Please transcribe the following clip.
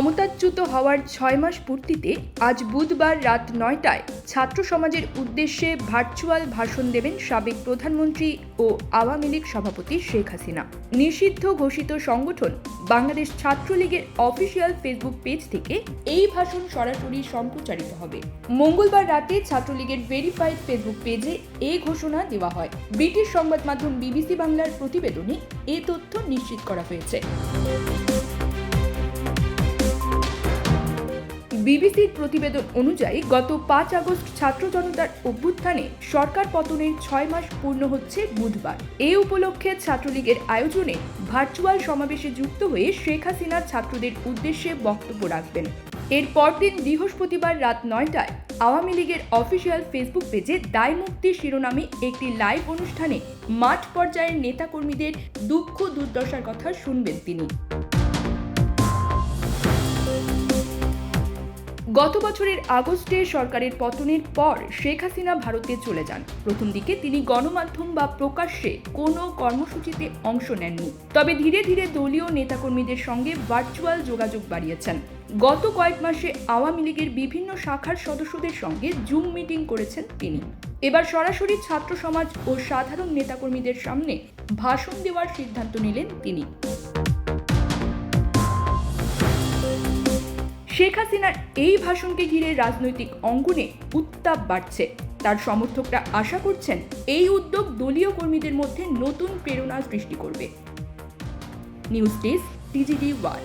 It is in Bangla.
ক্ষমতাচ্যুত হওয়ার ছয় মাস পূর্তিতে আজ বুধবার রাত নয়টায় ছাত্র সমাজের উদ্দেশ্যে ভার্চুয়াল ভাষণ দেবেন সাবেক প্রধানমন্ত্রী ও আওয়ামী লীগ সভাপতি শেখ হাসিনা। নিষিদ্ধ ঘোষিত সংগঠন বাংলাদেশ ছাত্রলীগের অফিসিয়াল ফেসবুক পেজ থেকে এই ভাষণ সরাসরি সম্প্রচারিত হবে। মঙ্গলবার রাতে ছাত্রলীগের ভেরিফাইড ফেসবুক পেজে এই ঘোষণা দেওয়া হয়। ব্রিটিশ সংবাদ মাধ্যম বিবিসি বাংলার প্রতিবেদনে এ তথ্য নিশ্চিত করা হয়েছে। বিবিসির প্রতিবেদন অনুযায়ী গত পাঁচ আগস্ট ছাত্র জনতার অভ্যুত্থানে সরকার পতনের ছয় মাস পূর্ণ হচ্ছে বুধবার। এ উপলক্ষে ছাত্রলীগের আয়োজনে ভার্চুয়াল সমাবেশে যুক্ত হয়ে শেখ হাসিনা ছাত্রদের উদ্দেশ্যে বক্তব্য রাখবেন। এর পরদিন বৃহস্পতিবার রাত নয়টায় আওয়ামী লীগের অফিসিয়াল ফেসবুক পেজে দায় মুক্তি শিরোনামে একটি লাইভ অনুষ্ঠানে মাঠ পর্যায়ের নেতাকর্মীদের দুঃখ দুর্দশার কথা শুনবেন তিনি। গত বছরের আগস্টে সরকারের পতনের পর শেখ হাসিনা ভারতে চলে যান। প্রথম দিকে তিনি গণমাধ্যম বা প্রকাশ্যে কোনো কর্মসূচিতে অংশ নেননি। তবে ধীরে ধীরে দলীয় নেতাকর্মীদের সঙ্গে ভার্চুয়াল যোগাযোগ বাড়িয়েছেন। গত কয়েক মাসে আওয়ামী লীগের বিভিন্ন শাখার সদস্যদের সঙ্গে জুম মিটিং করেছেন তিনি। এবার সরাসরি ছাত্র সমাজ ও সাধারণ নেতাকর্মীদের সামনে ভাষণ দেওয়ার সিদ্ধান্ত নিলেন তিনি। শেখ হাসিনার এই ভাষণকে ঘিরে রাজনৈতিক অঙ্গনে উত্তাপ বাড়ছে। তার সমর্থকরা আশা করছেন এই উদ্যোগ দলীয় কর্মীদের মধ্যে নতুন প্রেরণা সৃষ্টি করবে। News desk TGD one